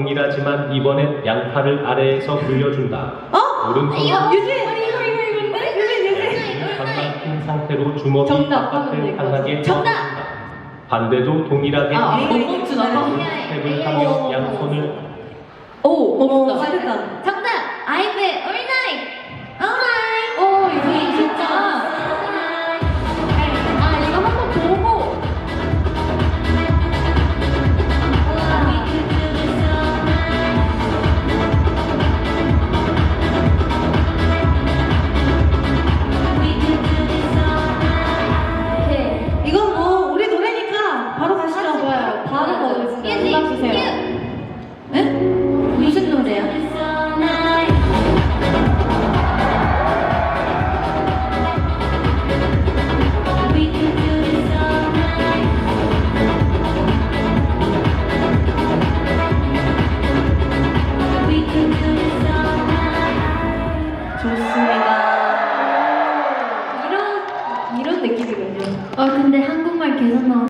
동일하지만 이번엔 양팔을 아래에서 굴려준다. 어? 오른손은 이거 유진! 이거 이거 이거 이건데? 유진 유진! 반만 핀 상태로 주먹이 정답 바깥을 같아. 정답! 뻗어준다. 반대도 동일하게 아, 핀 이거 이거 주나? 스텝을 하며 양손을 오! 오, 오! 잘했다. 정답! 바로 가겠습니다. 음악 주세요. 네? 무슨 노래야? 좋습니다. 이런 이런 느낌이군요. 어, 근데 한국말 계속 나와.